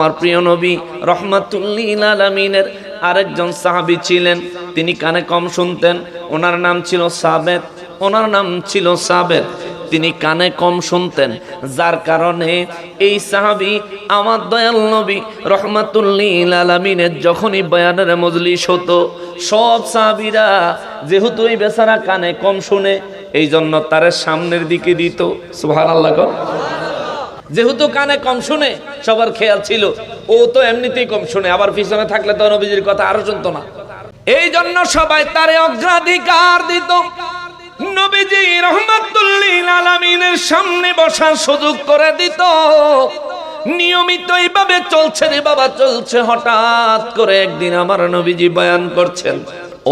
আমার প্রিয় নবী রহমাতুল্লিল আলমিনের আরেকজন সাহাবি ছিলেন। তিনি কানে কম শুনতেন। ওনার নাম ছিল সাবেদ ওনার নাম ছিল সাবেদ তিনি কানে কম শুনতেন। যার কারণে এই সাহাবি আমার দয়াল নবী রহমাতুল্লিল আলমিনের যখনই বয়ানের মজলিস হতো, সব সাহাবিরা যেহেতু এই বেচারা কানে কম শুনে এই জন্য তার সামনের দিকে দিত। সুহার আল্লাহ যেহেতু কানে কম শুনে সবার খেয়াল ছিল, ও তো এমনিতেই কম শুনে, আবার পিছনে থাকলে তো নবীজির কথা আরও শুনতো না। এই জন্য সবাই তারে অগ্রাধিকার দিত। নবীজি রহমাতুল্লিল আলামিনের সামনে বসার সুযোগ করে দিত। নিয়মিত এইভাবে চলছে রে বাবা, চলছে হঠাৎ করে একদিন আমার নবীজি বয়ান করছেন,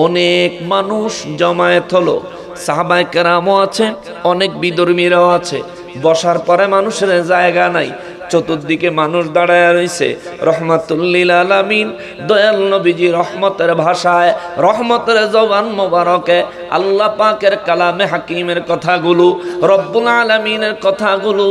অনেক মানুষ জমায়েত হলো, সাহাবায় কেরামও আছে, অনেক বিধর্মীরাও আছে বসার পরে মানুষের জায়গা নাই। চতুর্দিকে মানুষ দাঁড়ায় রয়েছে রহমাতুল্লিল আলামিন, দয়াল নবীজি রহমতের ভাষায়, রহমতের জবান মোবারকে, আল্লাহ পাকের কালামে হাকিমের কথাগুলো, রব্বুল আলামিনের কথাগুলো,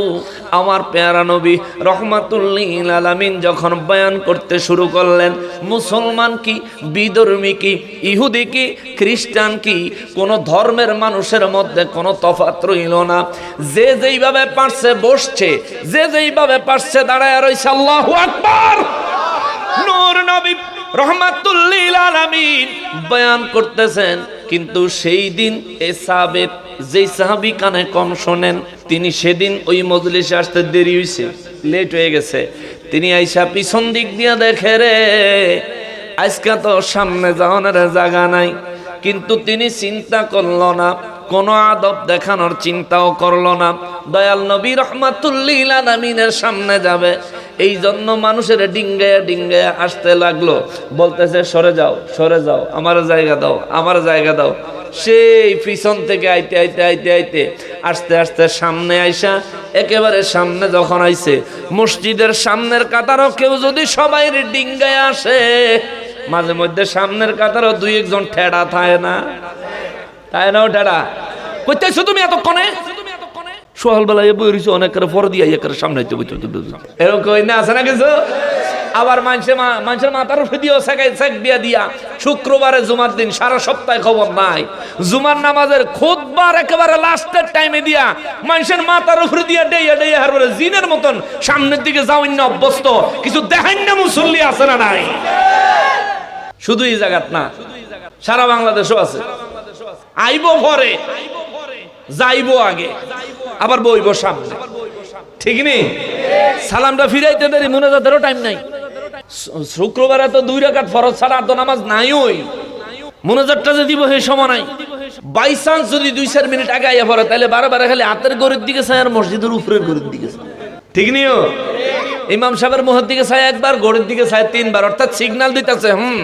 আমার পেয়ারা নবী রহমাতুল্লিল আলামিন যখন বয়ান করতে শুরু করলেন, মুসলমান কি, বিধর্মী কি, ইহুদি কি, খ্রিস্টান কি, কোনো ধর্মের মানুষের মধ্যে কোনো তফাত রইল না। যে যেইভাবে পারছে বসছে, যে যেইভাবে পারছে দাঁড়ায় রয়েছে আল্লাহু আকবার। নূর নবী রহমাতুল্লিল আলামিন বয়ান করতেছেন, কিন্তু সেই দিন এ সাহাবেত যেই সাহাবি কানে কম শোনেন, তিনি সেদিন ওই মজলিসে আসতে দেরি হয়েছে লেট হয়ে গেছে। তিনি আইসা পিছন দিক দিয়ে দেখে রে, আজকে তো সামনে যাওয়ার জায়গা নাই। কিন্তু তিনি চিন্তা করল না, কোনো আদব দেখানোর চিন্তাও করল না। দয়াল নবী রহমাতুল্লিল আলামিনের সামনে যাবে। এই জন্য মানুষের ডিঙ্গায়া ডিঙ্গায়া আসতে লাগল। বলতেছে, সরে যাও সরে যাও, আমার জায়গা দাও, আমার জায়গা দাও। সেই পিছন থেকে আইতে আইতে আইতে আইতে আস্তে আস্তে সামনে আইসা একেবারে সামনে যখন আইছে, মসজিদের সামনের কাতারও কেউ যদি সবাই ডিঙ্গায় আসে, মাঝে মধ্যে সামনের কাতারও দুই একজন ঠেড়া থাকে না। তাই না ঠেড়া। কইতেছো তুমি এতক্ষণে? সোহাল বেলায় বই রয়েছে অনেক করে পরে দিয়ে একের সামনে এরকম কই না আছে না কিছু? আবার মানুষের মা মানুষের মাথার উপরে দিয়েও সেকাই সেক দিয়া দিয়া শুক্রবারে জুমার দিন সারা সপ্তাহে খবর নাই। জুমার নামাজের খোদবার একেবারে লাস্টের টাইমে দিয়া মানুষের মাথার উপরে দিয়া ডেইয়া ডেইয়া হারবারে জিনের মতন সামনের দিকে যাওয়াই না অভ্যস্ত। কিছু দেখাই না মুসল্লি আছে না নাই? শুধু এই জায়গাত না, সারা বাংলাদেশও আছে। আইব পরে, যাইব আগে। আবার বইব সামনে। ঠিক নেই সালামটা ফিরাইতে দেরি, মোনাজাতেরও টাইম নাই। শুক্রবারে তো দুই রাকাত ফরজ ছাড়া তো নামাজ নাই ওই। মোনাজাতটা যে দিব, সেই সময় নাই। বাই চান্স যদি দুই চার মিনিট আগে আইয়া পড়ে, তাহলে বারে বারে খালি হাতের গরির দিকে চাই আর মসজিদের উপরের গরির দিকে। ঠিক নিও ইমাম সাহেবের মুহের দিকে চাই একবার গড়ের দিকে চাই তিনবার, অর্থাৎ সিগন্যাল দিতেছে, হুম।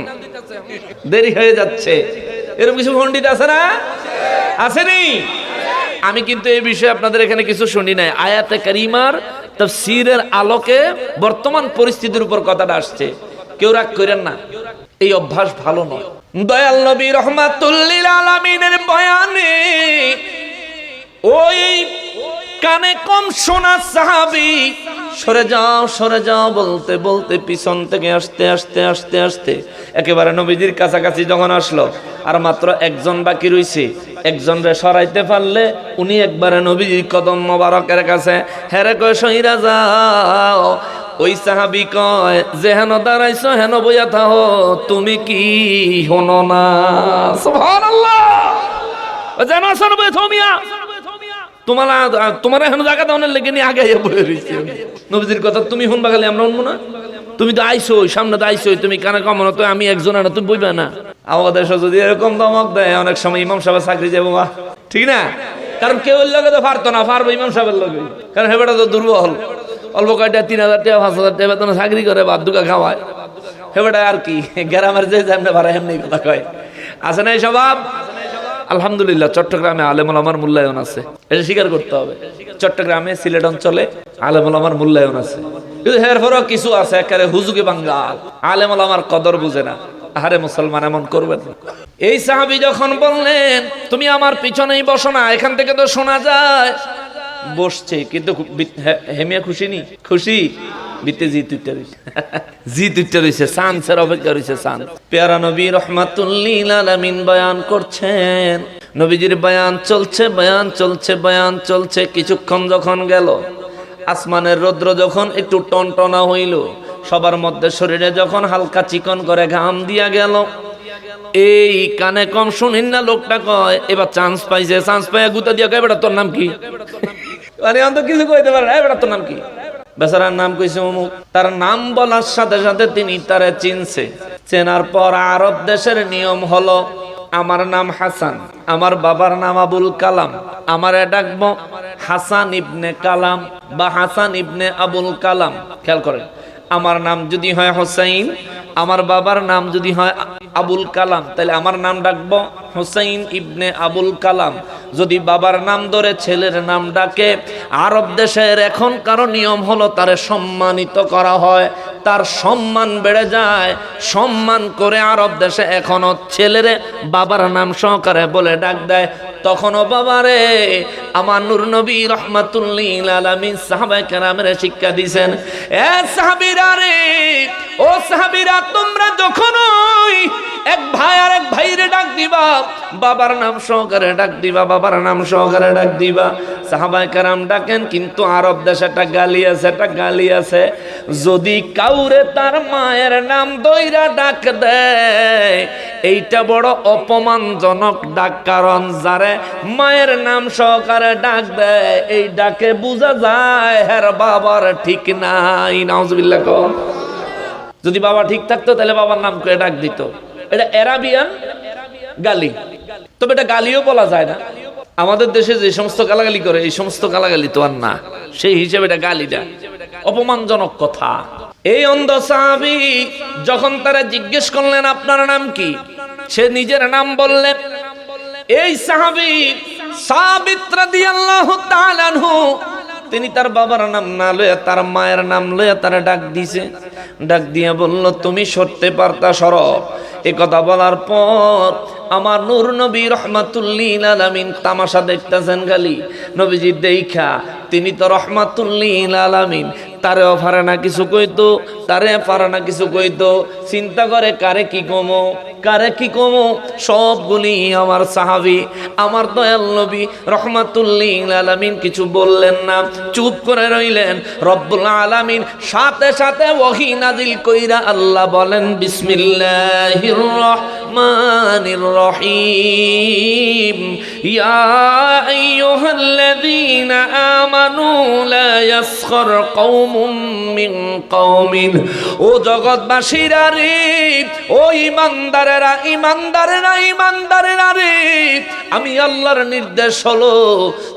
দেরি হয়ে যাচ্ছে। এরকম কিছু পণ্ডিত আছে না? আসেনি আমি কিন্তু এই বিষয়ে আপনাদের এখানে কিছু শুনি নাই। আয়াতে কারিমার তফসিরের আলোকে বর্তমান পরিস্থিতির উপর কথাটা আসছে। কেউ রাগ করেন না। এই অভ্যাস ভালো নয়। দয়াল নবী রহমাতুল্লিল আলামিনের বয়ানে ওই কানে কম শোনা সাহাবি। সরে যাও সরে যাও বলতে বলতে পিছন থেকে আসতে আসতে আসতে আসতে একেবারে নবীজির কাছাকাছি যখন আসলো, আর মাত্র একজন বাকি রইছে। একজন রে সরাইতে পারলে উনি একবারে নবীজির কদম মোবারকের কাছে হেরে কয় সহিরা যাও। ওই সাহাবি কয়, যে হেন দাঁড়াইছো, হেন বইয়া থাহো তুমি কি হনো না? জানো বই থমিয়া তোমার তোমার এখন জায়গা দাও লেগে নিয়ে আগে বয়ে রয়েছে নবীজির কথা, তুমি শুনবা খালি আমরা শুনব না। তুমি তো আইসো সামনে তো আইসো তুমি কানে কমনো, তো আমি একজন না, তুমি বইবে না। আমাদের যদি এরকম দমক দেয়, অনেক সময় ইমাম সাহেব চাকরি যাব বা ঠিক না? কারণ কেউ লগে তো পারতো না পারব ইমাম সাহেবের লগে। কারণ হেবেটা তো দুর্বল। অল্প কয়টা, তিন হাজার টাকা, পাঁচ হাজার টাকা বেতনে চাকরি করে, বাদ দুকা খাওয়ায়। হেবেটা আর কি, গ্রামের যে যেমনি ভাড়া এমনি কথা কয়। আছে না এই স্বভাব? আলহামদুলিল্লাহ, চট্টগ্রামে আলেমুল আমার মূল্যায়ন আছে। এটা স্বীকার করতে হবে। চট্টগ্রামে সিলেট অঞ্চলে আলেমুল আমার মূল্যায়ন আছে। কিন্তু এরপরেও কিছু আছে, একেবারে হুজুগে বাঙ্গাল। আলেমুল আমার কদর বুঝে না। আরে মুসলমান, এমন করবেন এই সাহাবি যখন বললেন, তুমি আমার পিছনেই বসো না, এখান থেকে তো শোনা যায় বসছে, কিন্তু হেমিয়া খুশি নি? খুশি? বিতে রইছে। সানসের অপেক্ষা রইছে, সান। পেয়ারা নবী রহমাতুল্লিল আলামিন বয়ান করছেন। নবীজির বয়ান চলছে বয়ান চলছে বয়ান চলছে, কিছুক্ষণ যখন গেল, আসমানের রৌদ্র যখন একটু টনটনা হইল, সবার মধ্যে শরীরে যখন হালকা চিকন করে ঘাম দিয়া গেল, এই কানে কম শুনিন না লোকটা কয়, এবার চান্স পাইছে চান্স পাইয়া গুতা দিয়া কয়, বেটা তোর নাম কি? মানে অন্ত কিছু কইতে পারে না। বেটা তোর নাম কি? বেচারার নাম কইছে অমুক। তার নাম বলার সাথে সাথে তিনি তারে চিনছে। চেনার পর আরব দেশের নিয়ম হলো, আমার নাম হাসান, আমার বাবার নাম আবুল কালাম, আমারে ডাকবো হাসান ইবনে কালাম বা হাসান ইবনে আবুল কালাম। খেয়াল করেন, আমার নাম যদি হয় হোসাইন, আমার বাবার নাম যদি হয় আবুল কালাম তাহলে আমার নাম ডাকবো হোসাইন ইবনে আবুল কালাম। যদি বাবার নাম ধরে ছেলের নাম ডাকে, আরব দেশের এখনকার নিয়ম হলো তারে সম্মানিত করা হয়। তার সম্মান বেড়ে যায়। সম্মান করে আরব দেশে এখনও ছেলেরে বাবার নাম সহকারে বলে ডাক দেয়। তখনও বাবারে আমার নূর নবী রহমাতুল্লিল আলামিন কেরামের শিক্ষা দিছেন, এ সাহাবীরা রে, ও সাহাবীরা, তোমরা যখনই এক ভাই আর এক ভাইরে ডাক দিবা, বাবার নাম সহকারে ডাক দিবা, বাবার নাম সহকারে ডাক দিবা। সাহাবায়ে কেরাম ডাকেন, কিন্তু আরব দেশে একটা গালি আছে, একটা গালি আছে। যদি কাউরে তার মায়ের নাম দইরা ডাক দেয়, এইটা বড় অপমানজনক ডাক, কারণ যারে মায়ের নাম সহকারে ডাক দেয়, এই ডাকে বোঝা যায় হের বাবার ঠিক নাই। নাউজুবিল্লাহ কম যদি বাবা ঠিক থাকতো, তাহলে বাবার নাম করে ডাক দিত। এটা এরাবিয়ান গালি। তবে এটা গালিও বলা যায় না। আমাদের দেশে যে সমস্ত গালাগালি করে, এই সমস্ত গালাগালি তো আর না। সেই হিসেবে এটা গালিটা অপমানজনক কথা। এই অন্ধ সাহাবি যখন তারা জিজ্ঞেস করলেন, আপনার নাম কি? সে নিজের নাম বললেন এই সাহাবি তিনি তার বাবার নাম না লয়ে তার মায়ের নাম লয়ে তারা ডাক দিছে। ডাক দিয়ে বলল, তুমি সরতে পারতা সর এ কথা বলার পর আমার নূর নবী রহমাতুল্লিল আলামিন তামাশা দেখতেছেন খালি। নবীজি দেখা তিনি তো রহমাতুল্লিল আলামিন, তারেও পারে না কিছু কইতো তারে পারে না কিছু কইতো, চিন্তা করে কারে কি কমো? কারে কি কমো? সবগুলি আমার সাহাবি, আমার দয়াল নবী রহমাতুল্লিল আলামিন কিছু বললেন না। চুপ করে রইলেন। রব্বুল আলামিন সাথে সাথে ওহি নাজিল কইরা আল্লাহ বলেন, বিসমিল্লাহির রহমানির রহিম। ইয়া আইয়ুহাল্লাযীনা আমানু লা ইয়াসখর কওমুম মিন কওমিন। ও জগৎবাসীরা রে, ও ইমানদারেরা রে, আমি আল্লাহর নির্দেশ হলো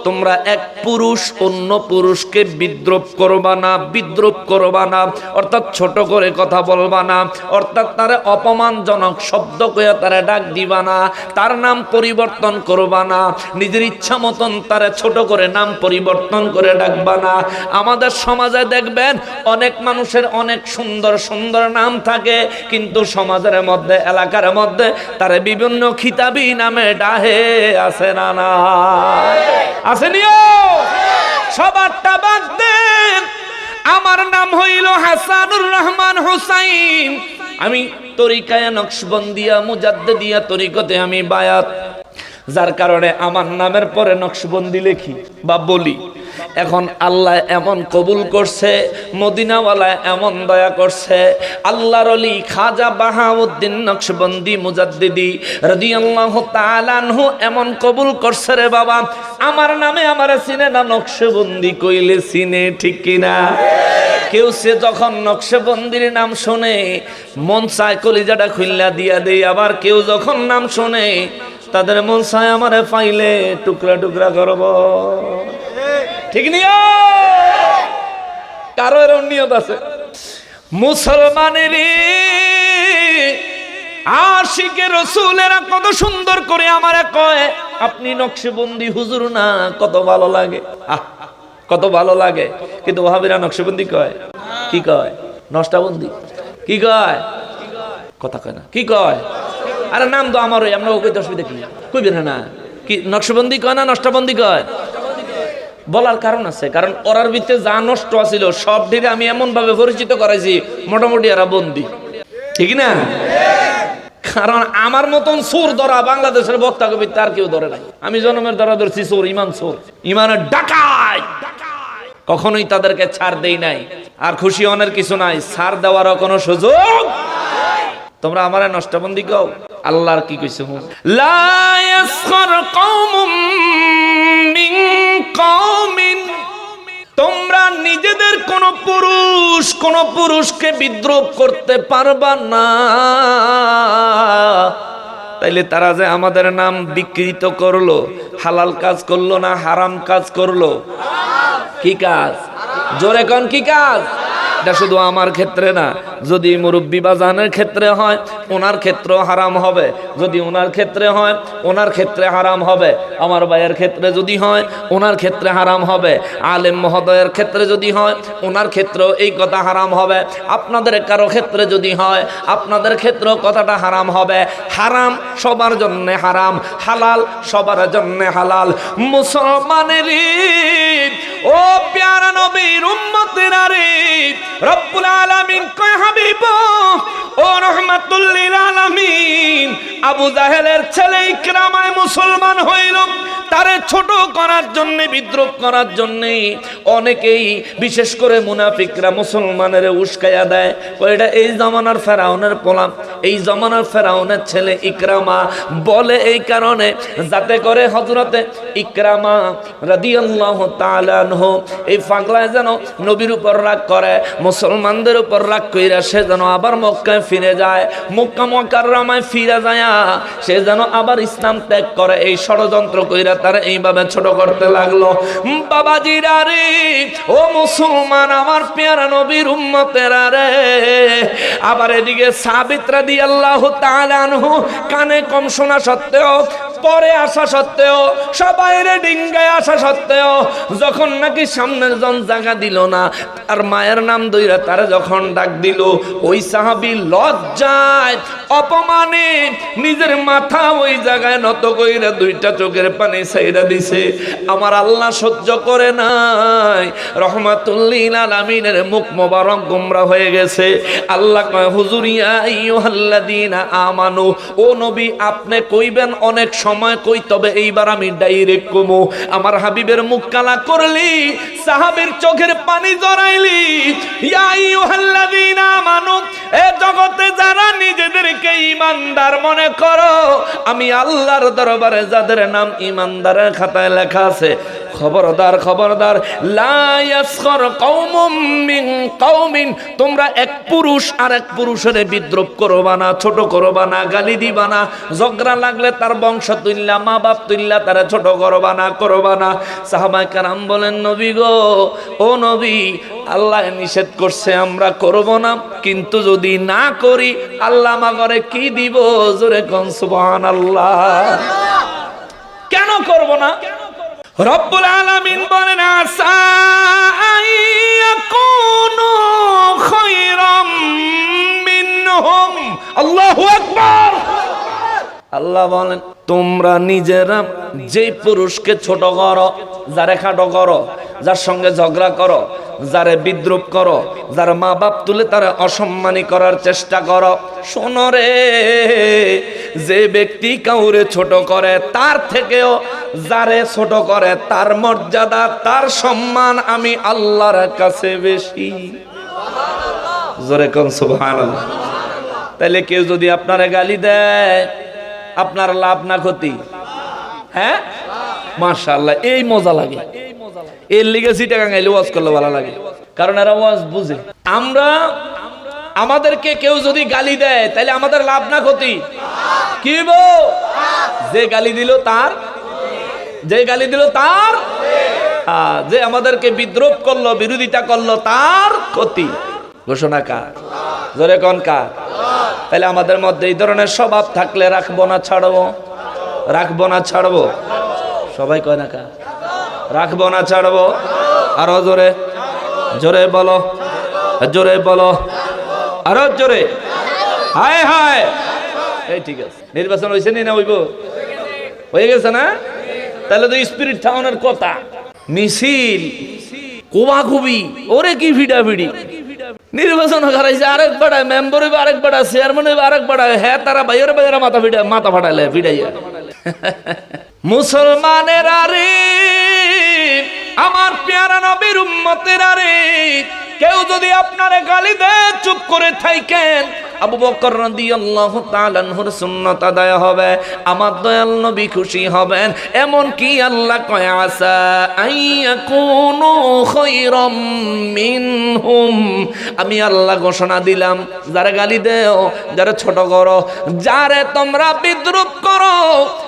তোমরা এক পুরুষ অন্য পুরুষকে বিদ্রোপ করবা না, বিদ্রোপ করবা না। অর্থাৎ ছোট করে কথা বলবা না। অর্থাৎ তারে অপমানজনক শব্দ কয়ে তারে ডাক দিবা না, তার নাম পরিবর্তন করবা না, নিজের ইচ্ছা মতন তারে ছোট করে নাম পরিবর্তন করে ডাকবা না। আমাদের সমাজে দেখবেন, অনেক মানুষের অনেক সুন্দর সুন্দর নাম থাকে, কিন্তু সমাজের মধ্যে, এলাকার মধ্যে তারে বিভিন্ন খিতাবি নামে ডাহে আছে না না। আসেনিও সবারটা বাদ দেন। আমার নাম হইল হাসানুর রহমান হুসাইন। আমি তরিকায় নকশবন্দিয়া, মুজাদ্দিদিয়া তরিকতে আমি বায়াত। যার কারণে আমার নামের পরে নকশবন্দি লেখি বা বলি। এখন আল্লাহ এমন কবুল করছে, মদিনাওয়ালা এমন দয়া করছে। আল্লাহর অলি খাজা বাহাউদ্দিন নকশবন্দি, মুজাদ্দিদি রাদিয়াল্লাহু তাআলা আনহু এমন কবুল করছে রে বাবা। আমার নামে আমার সিনে না নকশবন্দি কইলে সিনে ঠিক কিনা? কেউ সে যখন নকশবন্দির নাম শোনে, মন চায় কলিজাটা খুললা দিয়া দেই। আবার কেউ যখন নাম শোনে, তাদের মন চায় আমারে পাইলে টুকরা টুকরা করব। ঠিক নিও কারও এর নিয়ত আছে? মুসলমানের আশিকে রসুলেরা কত সুন্দর করে আমারে কয়, আপনি নকশবন্দি হুজুর না, কত ভালো লাগে। আহ কত ভালো লাগে। কিন্তু ওহাবিরা নকশবন্দি কয়, কি কয়? নষ্টাবন্দি। কি কয়? কথা কয় না। কি কয়? আরে নাম তো আমার আমরা ওকে অসুবিধা কি কইবে না কি, নকশবন্দি কয় না নষ্টাবন্দি কয়? বলার কারণ আছে, কারণ ওরার ভিতরে যা নষ্ট আছিল সব ঢিরে আমি এমন ভাবে পরিচিত করাইছি, মোটামুটি এরা বন্দি। ঠিক না? কারণ আমার মতন সুর ধরা বাংলাদেশের বক্তা কবি তার কেউ ধরে নাই। আমি জন্মের ধরা ধরছি সুর ইমান সুর ইমানের ডাকাই কখনোই তাদেরকে ছাড় দেই নাই। আর খুশি অনের কিছু নাই, ছাড় দেওয়ারও কোনো সুযোগ তোমরা আমার নষ্টবন্দি কও, আল্লাহর কি কইছে তোমরা নিজেদের কোন পুরুষ, কোন পুরুষকে বিদ্রোহ করতে পারবা না। তাইলে তারা যে আমাদের নাম বিকৃত করল, হালাল কাজ করল না হারাম কাজ করল? কি কাজ? জোরে কন কি কাজ? এটা শুধু আমার ক্ষেত্রে না যদি মুরব্বী বাজানের ক্ষেত্রে হয়, ওনার ক্ষেত্রেও হারাম হবে। যদি ওনার ক্ষেত্রে হয়, ওনার ক্ষেত্রে হারাম হবে। আমার ভাইয়ের ক্ষেত্রে যদি হয়, ওনার ক্ষেত্রে হারাম হবে। আলেম মহোদয়ের ক্ষেত্রে যদি হয়, ওনার ক্ষেত্রেও এই কথা হারাম হবে। আপনাদের কারও ক্ষেত্রে যদি হয়, আপনাদের ক্ষেত্রেও কথাটা হারাম হবে। হারাম সবার জন্য হারাম, হালাল সবার জন্য হালাল। মুসলমানের ও প্যারা নবীর উম্মতের আরে রব্বুল আলামিন কয় হাবিব, ও রহমাতুল্লিল আলামিন। আবু জাহেলের ছেলে ইকরামায় মুসলমান হইল, তারে ছোট করার জন্য, বিদ্রোহ করার জন্য। অনেকেই, বিশেষ করে মুনাফিকরা মুসলমানের উস্কাইয়া দেয়। এটা এই জমানার ফেরাউনের পোলাম। এই জমানার ফেরাউনের ছেলে ইকরামা বলে এই কারণে যাতে করে হজরতে ইকরামা তাআলা আনহু এই পাগলায় যেন নবীর উপর রাগ করে, মুসলমানদের উপর রাগ কইরা সে যেন আবার মক্কায় ফিরে যায়, মক্কা মক্কাররামায় ফিরে যায়, সে যেন আবার ইসলাম ত্যাগ করে। এই ষড়যন্ত্র কইরা তারা এইভাবে ছোট করতে লাগল। বাবাজিরা রে, ও মুসলমান, আমার পেয়ারা নবীর উম্মতেরা রে, আবার এদিকে সাবিত্রা দি আল্লাহ আনহু কানে কম শোনা সত্ত্বেও পরে আসা সত্ত্বেও, সবাই রে ডিঙ্গায় আসা সত্ত্বেও, যখন নাকি সামনের জন জায়গা দিল না আর মায়ের নাম দইরা তারা যখন ডাক দিল, ওই সাহাবি লজ্জায়, অপমানে নিজের মাথা ওই জায়গায় নত কইরা দুইটা চোখের পানি সাইরা দিছে। আমার আল্লাহ সহ্য করে নাই। রহমাতুল্লিল আলামিনের মুখ মোবারক গোমরা হয়ে গেছে। আল্লাহ কয়, হুজুর ইয়া আইয়ুহাল্লাযীনা আমানু, ও নবী, আপনি কইবেন অনেক সময় কই, তবে এইবার আমি ডাইরেক্ট কমু। আমার হাবিবের মুখ কালা করলি, সাহাবের চোখের পানি জড়াইলি। আমানু, এ জগতে যারা নিজেদেরকে ইমানদার মনে করো, আমি আল্লাহর দরবারে যাদের নাম ইমানদারের খাতায় লেখা আছে খবরদার খবরদার, লা ইয়াসখর কওমুম মিন কওমিন, তোমরা এক পুরুষ আর এক পুরুষের বিদ্রোহ করবা না, ছোট করবা না, গালি দিবা না, ঝগড়া লাগলে তার বংশ তুল্লা মা বাপ তুল্লা তারা ছোট করবা না করবা না। সাহাবাই কারাম বলেন, নবী গো, ও নবী, আল্লাহ নিষেধ করছে, আমরা করব না। কিন্তু যদি না করি, আল্লাহ মাগরে কি দিব? জোরে কন, সুবহানাল্লাহ। কেন করব না? রব্বুল আলামিন বলেন আল্লাহু আকবার। আল্লাহ বলেন, তোমরা নিজেরা যেই পুরুষকে ছোট করো, যারে খাটো করো, যার সঙ্গে ঝগড়া করো, যারে বিদ্রুপ করো, যার মা বাপ তুলে তারা অসম্মানী করার চেষ্টা করো, শোনো রে, যে ব্যক্তি কাউরে ছোট করে, তার থেকেও যারে ছোট করে, তার মর্যাদা, তার সম্মান আমি আল্লাহর কাছে বেশি। জোরে কোন সুবহানাল্লাহ। তাহলে কেউ যদি আপনারে গালি দেয় আপনার লাভ না ক্ষতি। হ্যাঁ? মাশাআল্লাহ, এই মজা লাগে। এর লিগে সিটা গাইলে ওয়াজ করলে ভালো লাগে। কারণ এরা ওয়াজ বুঝে। আমরা, আমাদেরকে কেউ যদি গালি দেয় তাহলে আমাদের লাভ না ক্ষতি। কি বো? যে গালি দিল তার, যে গালি দিল তার যে আমাদেরকে বিদ্রোহ করল, বিরোধিতা করল তার ক্ষতি। ঘোষণা কার? জোরে কন কার? তাহলে আমাদের মধ্যে এই ধরনের স্বভাব থাকলে রাখব না, ছাড়বো। রাখব না, ছাড়বো। সবাই কয় না কা? রাখব না, ছাড়বো। আরও জোরে। জোরে বলো। জোরে বলো। আরও জোরে। হায় হায়। এই ঠিক আছে। নির্বাচন হয়েছে নি না হইব? হয়ে গেছে না? তাহলে তো স্পিরিট থাউনের কথা। মিছিল, কোবাকুবি, ওরে কি ভিডা ভিডি নির্বাচন করাইছে, আরেক পাড়ায় মেম্বার হইবে, আরেক পাড়ায় চেয়ারম্যান হইবে, আরেক পাড়ায় হ্যাঁ তারা বাইরে বাইরে মাথা ফিটা মাথা ফাটাইলে ফিটাই মুসলমানের আরে, আমার পেয়ারা নবীর উম্মতের আরে, কেউ যদি আপনারে গালি দেয়, চুপ করে থাকেন আবু বকর রাদিয়াল্লাহু তাআলা আনহুর সুন্নাত আদায় হবে, আমার দয়াল নবী খুশি হবেন। এমন কি আল্লাহ কয় আসা আইয়াকুনু খায়রাম মিনহুম। আমি আল্লাহ ঘোষণা দিলাম, যারা গালি দেও, যারা ছোট করো, যারে তোমরা বিদ্রুপ করো,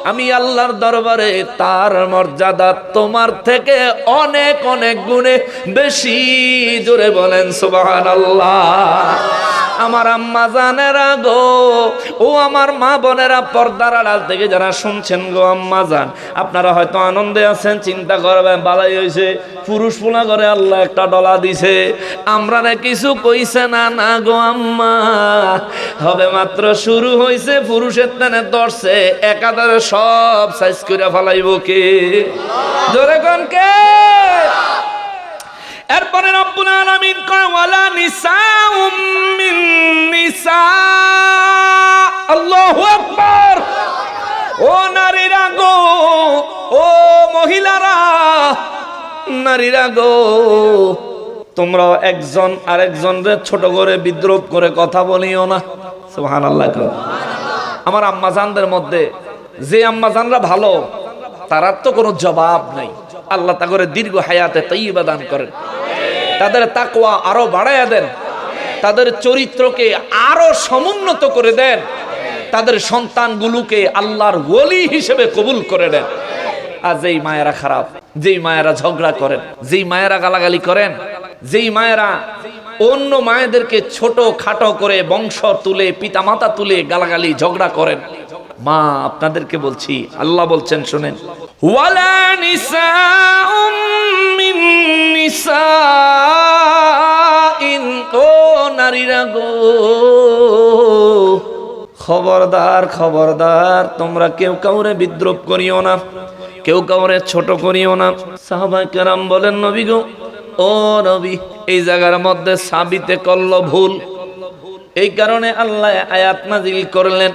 আমি আল্লাহর দরবারে তার মর্যাদা তোমার থেকে অনেক অনেক গুণে বেশি জোরে বলেন, সুবহানাল্লাহ। আমার আম্মা জানেরা গো? ও আমার মা বোনেরা পর্দার আড়াল থেকে যারা শুনছেন গো আম্মা জান, আপনারা হয়তো আনন্দে আছেন, চিন্তা করবেন, বালাই হয়েছে পুরুষ পোলা করে আল্লাহ একটা ডলা দিছে। আমরা না কিছু কইছে না না গো আম্মা। হবে মাত্র শুরু হয়েছে পুরুষের তেনে দর্শে একাধারে সব সাইজ করে ফেলাইব কে? জোরে কোন কে? এরপরে রব্বুল আলামিন কয়, ওয়ালা নিসাউম মিন নিসা আল্লাহু আকবার। ও নারীরা গো, ও মহিলারা, নারীরা গো তোমরা একজন আরেকজনরে ছোট করে বিদ্রোপ করে কথা বলিও না। সুবহানাল্লাহ আমার আম্মাজানদের মধ্যে যে আম্মাজানরা ভালো, তারার তো কোনো জবাব নাই। আল্লাহ তা করে দীর্ঘ হায়াতে তৈবা দান করেন। তাদের তাকওয়া আরও বাড়াইয়া দেন। তাদের চরিত্রকে আরও সমুন্নত করে দেন। তাদের সন্তানগুলোকে আল্লাহর ওলি হিসেবে কবুল করে দেন আর যেই মায়েরা খারাপ, যেই মায়েরা ঝগড়া করেন, যেই মায়েরা গালাগালি করেন, যেই মায়েরা অন্য মায়েদেরকে ছোট খাটো করে বংশ তুলে, পিতামাতা তুলে গালাগালি, ঝগড়া করেন। মা, আপনাদেরকে বলছি, আল্লাহ বলছেন, শোনেন। ওয়ালা নিসাউম মিন নিসাইন, ও নারীরা গো। খবরদার খবরদার, তোমরা কেউ কাউরে বিদ্রোপ করিও না, কেউ কাউরে ছোট করিও না। সাহাবাই কেরাম বলেন, নবী গো, ও নবী, এই জায়গার মধ্যে সাবিতে করল ভুল। এই কারণে আল্লাহ আয়াত নাজিল করলেন।